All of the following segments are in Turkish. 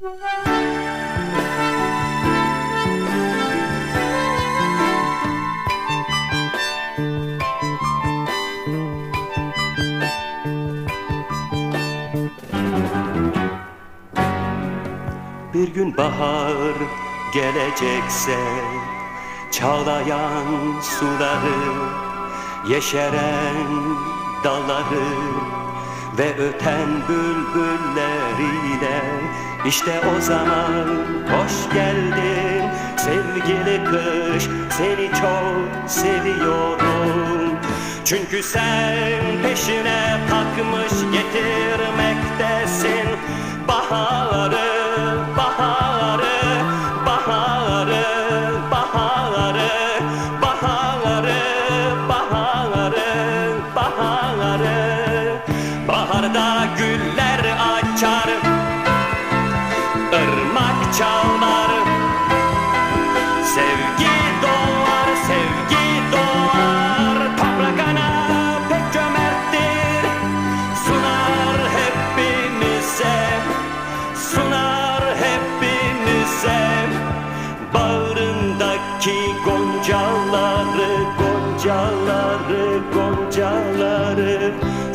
Bir gün bahar gelecekse Çağlayan suları Yeşeren dalları Ve öten bülbülleriyle işte o zaman hoş geldin. Sevgili kış seni çok seviyorum. Çünkü sen peşine takmış getirmektesin. Baharı,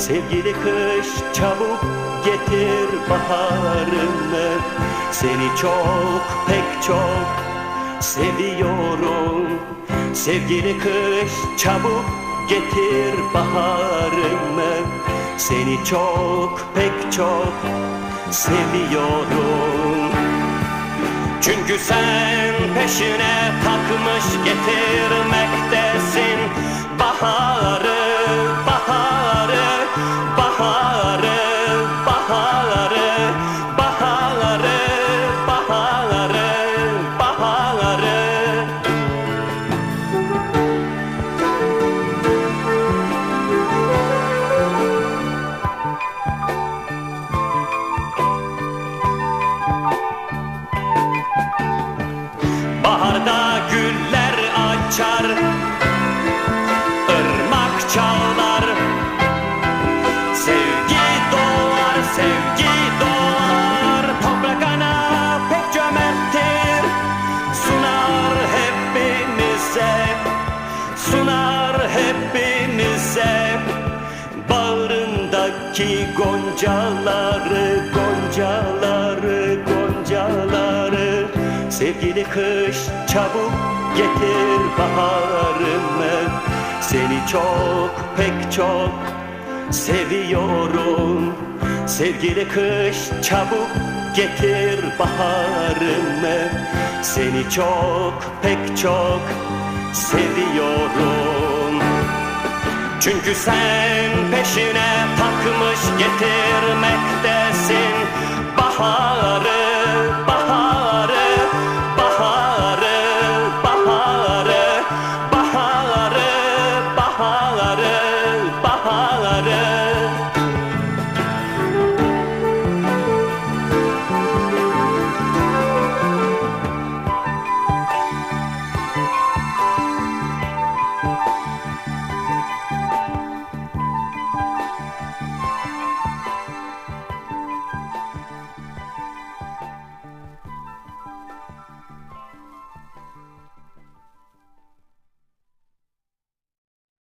Sevgili kış çabuk getir baharını. Seni çok pek çok seviyorum. Sevgili kış çabuk getir baharını. Seni çok pek çok seviyorum. Çünkü sen peşine takmış getirmektesin. Baharı, baharı, Bağrındaki goncaları Goncaları, goncaları. Sevgili kış çabuk getir baharımı. Seni çok pek çok seviyorum. Sevgili kış çabuk getir baharımı. Seni çok pek çok seviyorum çünkü sen peşine takmış getirmektesin. Baharı,